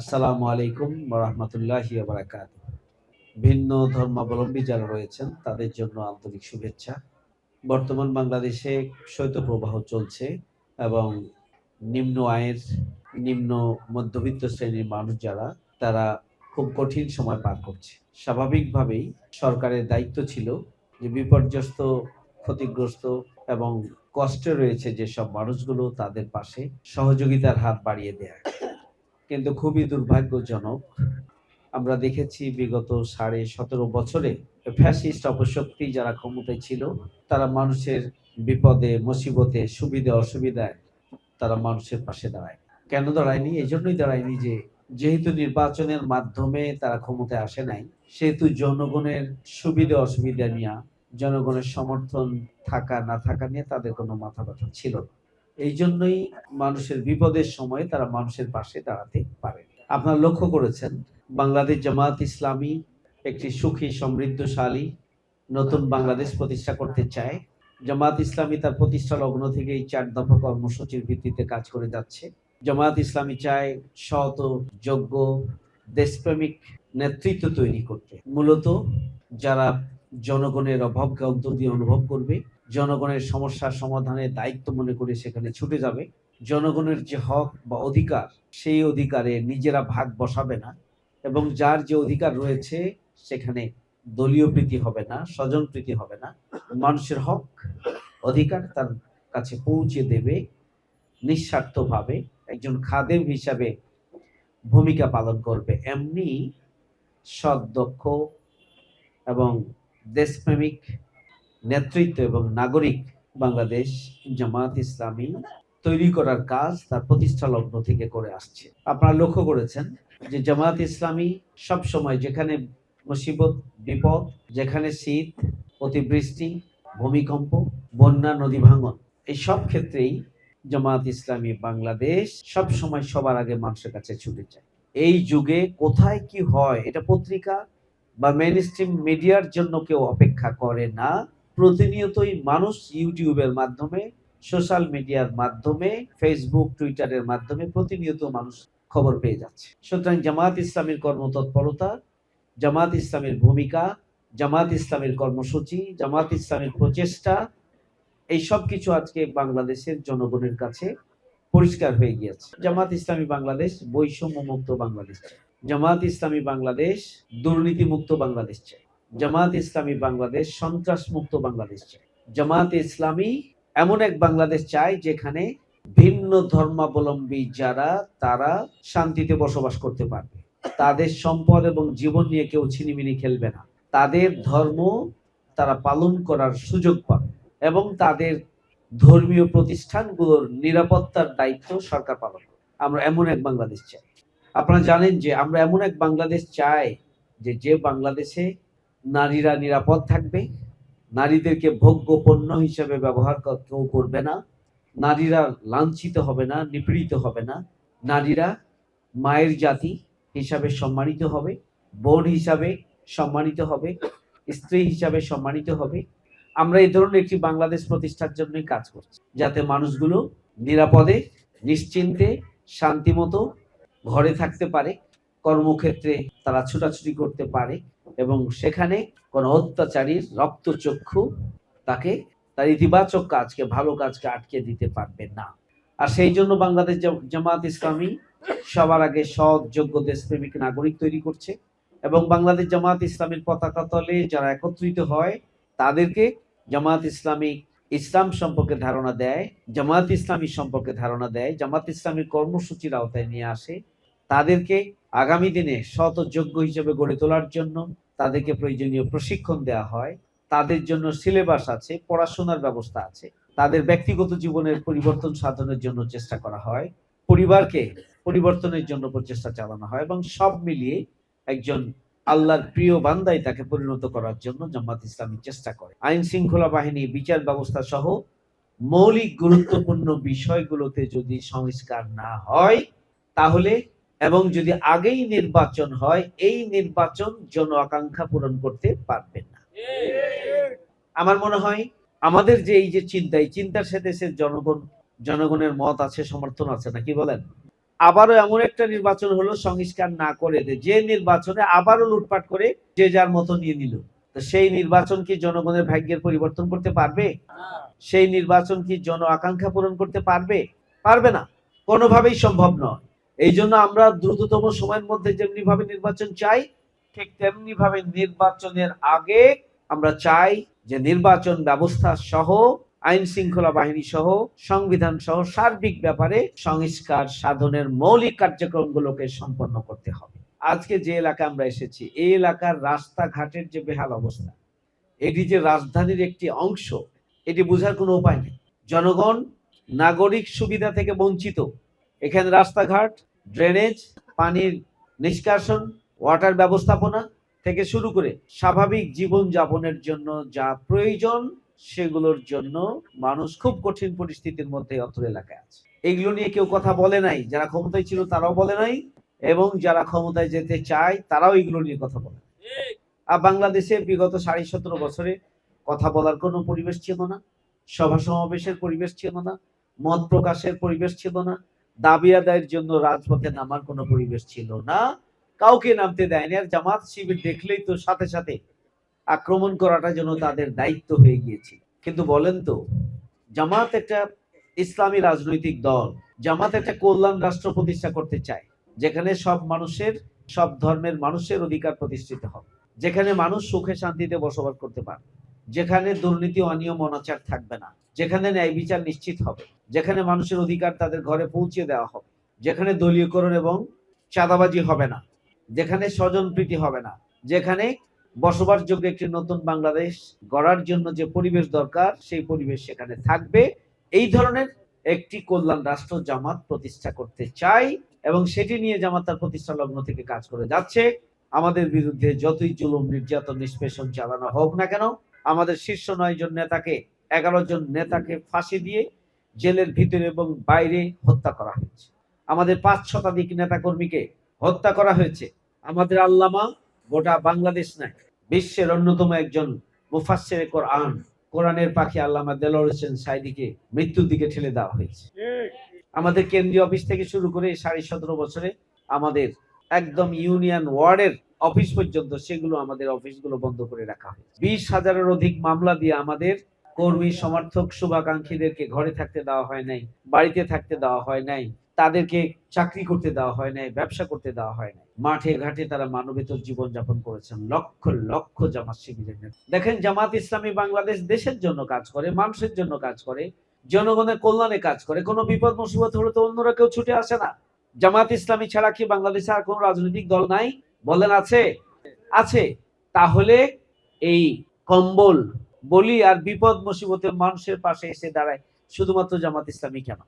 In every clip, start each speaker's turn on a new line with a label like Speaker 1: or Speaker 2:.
Speaker 1: আসসালামু আলাইকুম রহমতুল্লাহি বারাকাত ভিন্ন ধর্মাবলম্বী যারা রয়েছেন, তাদের জন্য আন্তরিক শুভেচ্ছা। বর্তমান বাংলাদেশে শৈত্যপ্রবাহ চলছে এবং নিম্ন আয়ের, নিম্ন মধ্যবিত্ত শ্রেণির মানুষ যারা, তারা খুব কঠিন সময় পার করছে। স্বাভাবিকভাবেই সরকারের দায়িত্ব ছিল যে বিপর্যস্ত, ক্ষতিগ্রস্ত এবং কষ্টে রয়েছে যেসব মানুষগুলো তাদের পাশে সহযোগিতার হাত বাড়িয়ে দেয়। কিন্তু খুবই দুর্ভাগ্যজনক। আমরা দেখেছি বিগত সাড়ে সতেরো বছরে ফ্যাসিস্ট অপশক্তি যারা ক্ষমতায় ছিল, তারা মানুষের বিপদে, মুসিবতে, সুবিধে, অসুবিধায় তারা মানুষের পাশে দাঁড়ায়। কেন দাঁড়ায়নি? এই জন্যই দাঁড়ায়নি যে যেহেতু নির্বাচনের মাধ্যমে তারা ক্ষমতায় আসে নাই, সেহেতু জনগণের সুবিধে, অসুবিধা নিয়ে, জনগণের সমর্থন থাকা, না থাকা নিয়ে তাদের কোনো মাথা ব্যথা ছিল না। এই জন্যই মানুষের বিপদের সময় তারা মানুষের পাশে দাঁড়াতে পারে। আপনারা লক্ষ্য করেছেন, বাংলাদেশ জামাত ইসলামী একটি সুখী, সমৃদ্ধশালী নতুন বাংলাদেশ প্রতিষ্ঠা করতে চায়। জামাত ইসলামী তার প্রতিষ্ঠা লগ্ন থেকে এই চার দফা কর্মসূচির ভিত্তিতে কাজ করে যাচ্ছে। জামাত ইসলামী চায় ও যোগ্য, দেশপ্রেমিক নেতৃত্ব তৈরি করতে। মূলত যারা জনগণের অভাবকে অন্তর দিয়ে অনুভব করবে জনগণের সমস্যার সমাধানের দায়িত্ব মনে করে সেখানে ছুটে যাবে। জনগণের যে হক বা অধিকার, সেই অধিকারে নিজেরা ভাগ বসাবে না এবং যার যে অধিকার রয়েছে সেখানে দলীয় প্রীতি হবে না, স্বজন প্রীতি হবে না। মানুষের হক, অধিকার তার কাছে পৌঁছে দেবে নিঃস্বার্থভাবে। একজন খাদেম হিসাবে ভূমিকা পালন করবে। এমনি সৎ, দক্ষ এবং দেশপ্রেমিক নেতৃত্ব এবং নাগরিক বাংলাদেশ জামাত ইসলামী তৈরি করার কাজ তার প্রতিষ্ঠা লগ্ন থেকে করে আসছে। আপনারা লক্ষ্য করেছেন যে জামাত ইসলামী সব সময় যেখানে মুসিবত, বিপদ, যেখানে শীত, অতিবৃষ্টি, ভূমিকম্প, বন্যা, নদী ভাঙন, এই সব ক্ষেত্রেই জামাত ইসলামী বাংলাদেশ সব সময় সবার আগে মানুষের কাছে ছুটে যায়। এই যুগে কোথায় কি হয় এটা পত্রিকা বা মেন মিডিয়ার জন্য কেউ অপেক্ষা করে না। প্রতিনিয়তই মানুষ ইউটিউবের মাধ্যমে, সোশ্যাল মিডিয়ার মাধ্যমে, ফেসবুক, টুইটারের মাধ্যমে প্রতিনিয়ত মানুষ খবর পেয়ে যাচ্ছে। সুতরাং জামাত ইসলামের কর্মতৎপরতা জামাত ইসলামের ভূমিকা জামাত ইসলামের কর্মসূচি জামাত ইসলামের প্রচেষ্টা, এই সব কিছু আজকে বাংলাদেশের জনগণের কাছে পরিষ্কার হয়ে গিয়েছে। জামাত ইসলামী বাংলাদেশ বৈষম্য মুক্ত বাংলাদেশ জামাত ইসলামী বাংলাদেশ দুর্নীতি মুক্ত বাংলাদেশ চায়। জামাত ইসলামী বাংলাদেশ সন্ত্রাস মুক্ত বাংলাদেশ চায়। জামাত ইসলামী এমন এক বাংলাদেশ চায় যেখানে ভিন্ন ধর্মাবলম্বী যারা, তারা শান্তিতে বসবাস করতে পারবে। তাদের সম্পদ এবং জীবন নিয়ে কেউ ছিনিমিনি খেলবে না। তাদের ধর্ম তারা পালন করার সুযোগ পাবে এবং তাদের ধর্মীয় প্রতিষ্ঠানগুলোর নিরাপত্তার দায়িত্ব সরকার পালন করবে। আমরা এমন এক বাংলাদেশ চাই। আপনারা জানেন যে আমরা এমন এক বাংলাদেশ চাই যে যে বাংলাদেশে নারীরা নিরাপদ থাকবে, নারীদেরকে ভোগ্য পণ্য হিসেবে ব্যবহার কেউ করবে না, নারীরা লাঞ্ছিত হবে না, নিপীড়িত হবে না, নারীরা মায়ের জাতি হিসাবে সম্মানিত হবে, বোন হিসাবে সম্মানিত হবে, স্ত্রী হিসাবে সম্মানিত হবে। আমরা এই ধরনের একটি বাংলাদেশ প্রতিষ্ঠার জন্যই কাজ করছি, যাতে মানুষগুলো নিরাপদে, নিশ্চিন্তে, শান্তিমতো ঘরে থাকতে পারে, কর্মক্ষেত্রে তারা ছুটাছুটি করতে পারে এবং সেখানে কোনো অত্যাচারীর রক্তচক্ষু তাকে, তার ইতিবাচক কাজকে, ভালো কাজকে আটকে দিতে পারবে না। আর সেই জন্য বাংলাদেশ জামাত ইসলামী সবার আগে সৎ, যোগ্য, দেশপ্রেমিক নাগরিক তৈরি করছে এবং বাংলাদেশ জামাত ইসলামের পতাকা তলে যারা একত্রিত হয়, তাদেরকে জামাত ইসলামী ইসলাম সম্পর্কে ধারণা দেয়, জামাত ইসলামী সম্পর্কে ধারণা দেয়, জামাত ইসলামীর কর্মসূচির আওতায় নিয়ে আসে, তাদেরকে আগামী দিনে শত যোগ্য হিসেবে গড়ে তোলার জন্য তাদেরকে প্রয়োজনীয় প্রশিক্ষণ দেওয়া হয়। তাদের জন্য সিলেবাস আছে, পড়াশোনার ব্যবস্থা আছে। তাদের ব্যক্তিগত জীবনের পরিবর্তন সাধনের জন্য চেষ্টা করা হয়। পরিবারকে পরিবর্তনের জন্য প্রচেষ্টা চালানো হয় এবং সব মিলিয়ে একজন আল্লাহর প্রিয় বান্দাই তাকে পরিণত করার জন্য জামাত ইসলামী চেষ্টা করে। আইন শৃঙ্খলা বাহিনী, বিচার ব্যবস্থা সহ মৌলিক গুরুত্বপূর্ণ বিষয়গুলোতে যদি সংস্কার না হয়, তাহলে এবং যদি আগেই নির্বাচন হয়, এই নির্বাচন জন আকাঙ্ক্ষা পূরণ করতে পারবে না। আমার মনে হয় আমাদের যে এই যে চিন্তা, এই চিন্তার সাথে সে জনগণ, জনগণের মত আছে, সমর্থন আছে না, কি বলেন? আবারও এমন একটা নির্বাচন হলো, সংস্কার না করে যে নির্বাচনে আবারও লুটপাট করে যে যার মতো নিয়ে নিল। সেই নির্বাচন কি জনগণের ভাগ্যের পরিবর্তন করতে পারবে? সেই নির্বাচন কি জন আকাঙ্ক্ষা পূরণ করতে পারবে? পারবে না। কোনোভাবেই সম্ভব নয়। এই জন্য আমরা দ্রুততম সময়ের মধ্যে যেমনি ভাবে নির্বাচন চাই, ঠিক তেমনি ভাবে নির্বাচনের আগে আমরা চাই যে নির্বাচন ব্যবস্থা সহ, আইন শৃঙ্খলা বাহিনী সহ, সংবিধান সহ, সার্বিক ব্যাপারে সংস্কার সাধনের মৌলিক কার্যক্রমগুলোকে সম্পন্ন করতে হবে। আজকে যে এলাকা আমরা এসেছি, এই এলাকার রাস্তাঘাটের যে বেহাল অবস্থা, এটি যে রাজধানীর একটি অংশ, এটি বোঝার কোনো উপায় নেই। জনগণ, নাগরিক সুবিধা থেকে বঞ্চিত এখানে রাস্তাঘাট ড্রেনেজ পানির নিষ্কাশন ওয়াটার ব্যবস্থাপনা থেকে শুরু করে স্বাভাবিক জীবন যাপনের জন্য যা প্রয়োজন সেগুলোর জন্য মানুষ খুব কঠিন পরিস্থিতির মধ্যে অত্র এলাকায় আছে। এগুলো নিয়ে কেউ কথা বলে নাই। যারা ক্ষমতায় ছিল তারাও বলে নাই এবং যারা ক্ষমতায় যেতে চায় তারাও এগুলো নিয়ে কথা বলে আর বাংলাদেশে বিগত সাড়ে সতেরো বছরে কথা বলার কোনো পরিবেশ ছিল না সভা সমাবেশের পরিবেশ ছিল না, মত প্রকাশের পরিবেশ ছিল না দাবি আদায়ের জন্য রাজপথে নামার কোনো পরিবেশ ছিল না। কাউকে নামতে দেয়নি। আর জামাত শিবির দেখলেই তো সাথে সাথে আক্রমণ করাটা যেন তাদের দায়িত্ব হয়ে গিয়েছিল। কিন্তু বলেন তো, জামাত একটা ইসলামী রাজনৈতিক দল। জামাত একটা কল্যাণ রাষ্ট্র প্রতিষ্ঠা করতে চায়, যেখানে সব মানুষের, সব ধর্মের মানুষের অধিকার প্রতিষ্ঠিত হবে। যেখানে মানুষ সুখে শান্তিতে বসবাস করতে পারবে। যেখানে দুর্নীতি, অনিয়ম, অনাচার থাকবে না। যেখানে ন্যায় বিচার নিশ্চিত হবে। যেখানে মানুষের অধিকার তাদের ঘরে পৌঁছে দেওয়া হবে। যেখানে দলীয়করণ এবং চাঁদাবাজি হবে না। যেখানে স্বজনপ্রীতি হবে না। যেখানে বসবাসযোগ্য একটি নতুন বাংলাদেশ গড়ার জন্য যে পরিবেশ দরকার, সেই পরিবেশ সেখানে থাকবে। এই ধরনের একটি কল্যাণ রাষ্ট্র জামাত প্রতিষ্ঠা করতে চাই এবং সেটি নিয়ে জামাত তার প্রতিষ্ঠা লগ্ন থেকে কাজ করে যাচ্ছে। আমাদের বিরুদ্ধে যতই জুলুম, নির্যাতন, নিষ্পেষণ চালানো হোক না কেন, আমাদের শীর্ষ নয় জন নেতাকে, এগারো জন নেতাকে ফাঁসি দিয়ে জেলের ভিতরে এবং বাইরে হত্যা করা হয়েছে। আমাদের পাঁচ শতাধিক নেতা কর্মীকে হত্যা করা হয়েছে। আমাদের আল্লামা গোটা বাংলাদেশ নাই বিশ্বের অন্যতম একজন মুফাসসির কোরআন, কোরআনের পাখি আল্লামা দেলোয়ার হোসেন সাইদিকে মৃত্যুর দিকে ঠেলে দেওয়া হয়েছে। আমাদের কেন্দ্রীয় অফিস থেকে শুরু করে সাড়ে সতেরো বছরে আমাদের একদম ইউনিয়ন ওয়ার্ডের অফিস পর্যন্ত সেগুলো আমাদের অফিসগুলো বন্ধ করে রাখা হয় বিশ হাজারের অধিক মামলা দিয়ে আমাদের কর্মী, সমর্থক, শুভাকাঙ্ক্ষীদেরকে ঘরে থাকতে দেওয়া হয় নাই, বাড়িতে থাকতে দেওয়া হয় নাই, তাদেরকে চাকরি করতে দেওয়া হয় নাই, ব্যবসা করতে দেওয়া হয় নাই। মাঠে ঘাটে তারা মানবেতর জীবন যাপন করেছেন, লক্ষ লক্ষ জামাত শিবিরের। দেখেন, জামাত ইসলামী বাংলাদেশ দেশের জন্য কাজ করে, মানুষের জন্য কাজ করে, জনগণের কল্যাণে কাজ করে, কোনো বিপদ মুসিবত হলে তো অন্যরা কেউ ছুটে আসে না। জামাত ইসলামী ছাড়া কি বাংলাদেশে আর কোনো রাজনৈতিক দল নাই? বলেন, আছে। আছে। তাহলে এই কম্বল বলি আর বিপদ মুসিবতে মানুষের পাশে এসে দাঁড়ায় শুধুমাত্র জামাত ইসলামী কেন?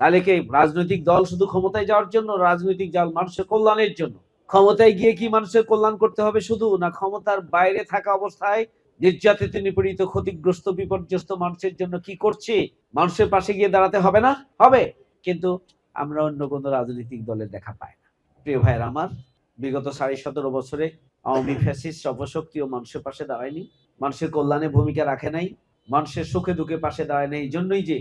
Speaker 1: তাহলে কি রাজনৈতিক দল শুধু ক্ষমতায় যাওয়ার জন্য, রাজনৈতিক দল মানুষের কল্যাণের জন্য? ক্ষমতায় গিয়ে কি মানুষের কল্যাণ করতে হবে শুধু, না ক্ষমতার বাইরে থাকা অবস্থায় নির্যাতিত, নিপীড়িত, ক্ষতিগ্রস্ত, বিপর্যস্ত মানুষের জন্য কি করছে? মানুষের পাশে গিয়ে দাঁড়াতে হবে না? হবে। কিন্তু আমরা অন্য কোনো রাজনৈতিক দলের দেখা পাই না। প্রিয় ভাইয়ের আমার, বিগত সাড়ে সতেরো বছরে আওয়ামী ফ্যাসিস্ট অপশক্তি ও মানুষের পাশে দাঁড়ায়নি। মানুষের কল্যাণে ভূমিকা রাখে নাই, মানুষের সুখে দুঃখে পাশে দাঁড়ায় নাই, এই জন্যই যে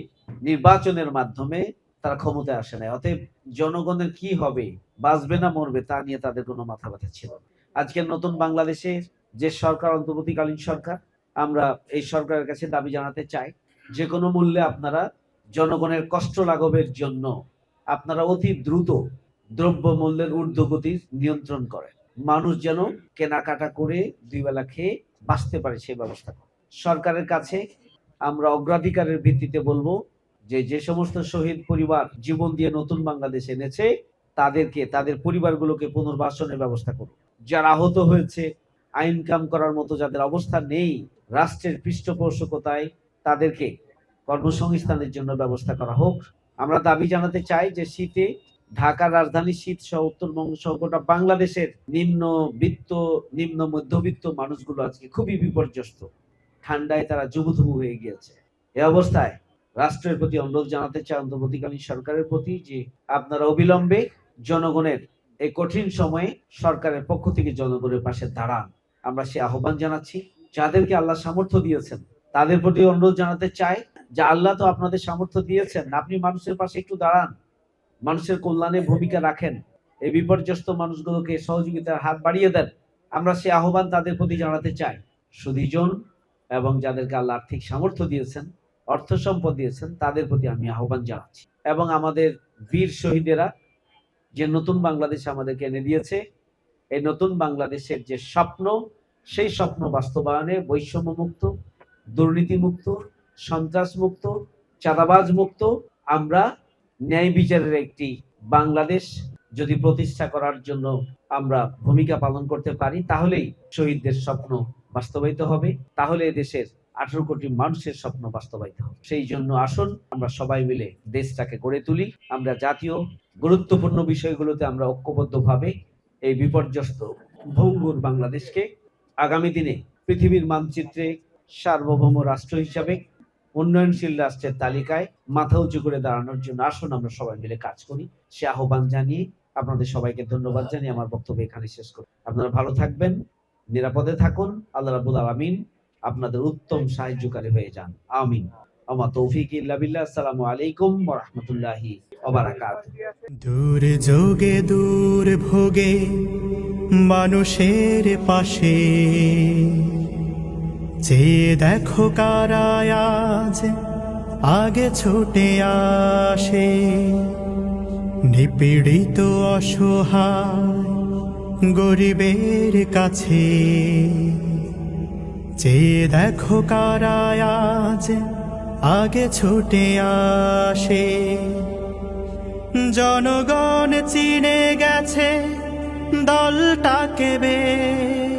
Speaker 1: নির্বাচনের মাধ্যমে তারা ক্ষমতায় আসে নাই। অতএব জনগণের কি হবে, বাঁচবে না মরবে, তা নিয়ে তাদের কোনো মাথা ব্যথা ছিল আজকের নতুন বাংলাদেশের যে সরকার, অন্তর্বর্তীকালীন সরকার, আমরা এই সরকারের কাছে দাবি জানাতে চাই, যে কোনো মূল্যে আপনারা জনগণের কষ্ট লাঘবের জন্য আপনারা অতি দ্রুত দ্রব্য মূল্যের ঊর্ধ্বগতি নিয়ন্ত্রণ করেন। মানুষ যেন কেনাকাটা করে দুই বেলা খেয়ে বাঁচতে পারে সেই ব্যবস্থা। সরকারের কাছে আমরা অগ্রাধিকারের ভিত্তিতে বলব যে যে সমস্ত শহীদ পরিবার জীবন দিয়ে নতুন বাংলাদেশ এনেছে, তাদেরকে, তাদের পরিবারগুলোকে পুনর্বাসনের ব্যবস্থা করুন। যারা আহত হয়েছে, আইন কাম করার মতো যাদের অবস্থা নেই, রাষ্ট্রের পৃষ্ঠপোষকতায় তাদেরকে কর্মসংস্থানের জন্য ব্যবস্থা করা হোক। আমরা দাবি জানাতে চাই যে শীতে ঢাকার রাজধানী শীত সহ উত্তরবঙ্গ সহ গোটা বাংলাদেশের নিম্ন বৃত্ত, নিম্ন মধ্যবিত্ত মানুষগুলো আজকে খুবই বিপর্যস্ত। ঠান্ডায় তারা জুবুথুবু হয়ে গিয়েছে। এ অবস্থায় রাষ্ট্রের প্রতি অনুরোধ জানাতে চাই অন্তর্বর্তীকালীন সরকারের প্রতি যে আপনারা অবিলম্বে জনগণের এই কঠিন সময়ে সরকারের পক্ষ থেকে জনগণের পাশে দাঁড়ান। আমরা সে আহ্বান জানাচ্ছি, যাদেরকে আল্লাহ সামর্থ্য দিয়েছেন, তাদের প্রতি অনুরোধ জানাতে চাই যে আল্লাহ তো আপনাদের সামর্থ্য দিয়েছেন, আপনি মানুষের পাশে একটু দাঁড়ান। মানুষের কল্যাণে ভূমিকা রাখেন। এই বিপর্যস্ত মানুষগুলোকে সহযোগিতার হাত বাড়িয়ে দেন। আমরা সে আহ্বান তাদের প্রতি জানাতে চাই। সুদীজন এবং যাদেরকে আল্লাহ আর্থিক সামর্থ্য দিয়েছেন, অর্থ সম্পদ দিয়েছেন, তাদের প্রতি আমি আহ্বান জানাচ্ছি। এবং আমাদের বীর শহীদেরা যে নতুন বাংলাদেশ আমাদেরকে এনে দিয়েছে, এই নতুন বাংলাদেশের যে স্বপ্ন, সেই স্বপ্ন বাস্তবায়নে বৈষম্যমুক্ত, দুর্নীতিমুক্ত দুর্নীতি মুক্ত সন্ত্রাস মুক্ত চাঁদাবাজ মুক্ত আমরা ন্যায় বিচারের একটি বাংলাদেশ যদি প্রতিষ্ঠা করার জন্য আমরা ভূমিকা পালন করতে পারি, তাহলেই শহীদদের স্বপ্ন বাস্তবায়িত হবে। তাহলে দেশের আঠারো কোটি মানুষের স্বপ্ন বাস্তবায়িত হবে। সেই জন্য আসুন, আমরা সবাই মিলে দেশটাকে গড়ে তুলি। আমরা জাতীয় গুরুত্বপূর্ণ বিষয়গুলোতে আমরা ঐক্যবদ্ধভাবে এই বিপর্যস্ত ভঙ্গুর বাংলাদেশকে আগামী দিনে পৃথিবীর মানচিত্রে সার্বভৌম রাষ্ট্র হিসাবে উন্নয়নশীল রাষ্ট্রের তালিকায় মাথা উঁচু করে দাঁড়ানোর জন্য আসুন, আমরা সবাই মিলে কাজ করি। সে আহ্বান জানিয়ে আপনাদের সবাইকে ধন্যবাদ জানিয়ে আমার বক্তব্য এখানে শেষ করি। আপনারা ভালো থাকবেন, নিরাপদে থাকুন, আল্লাহ রাবুল আলমিন আপনাদের উত্তম সাহায্যকারী হয়ে যান। আমিন। আমা তৌফিক ইল্লা বিল্লাহ, আসসালামু আলাইকুম রাহমাতুল্লাহি
Speaker 2: দূর যোগে, দূর ভোগে, মানুষের পাশে। চেয়ে দেখো কারায়াজ আগে ছুটে আসে। নিপীড়িত অসহায় গরিবের কাছে। চেয়ে দেখো কারায়াজ আগে ছুটে আসে। জনগণ চিনে গেছে দলটাকে বেশ।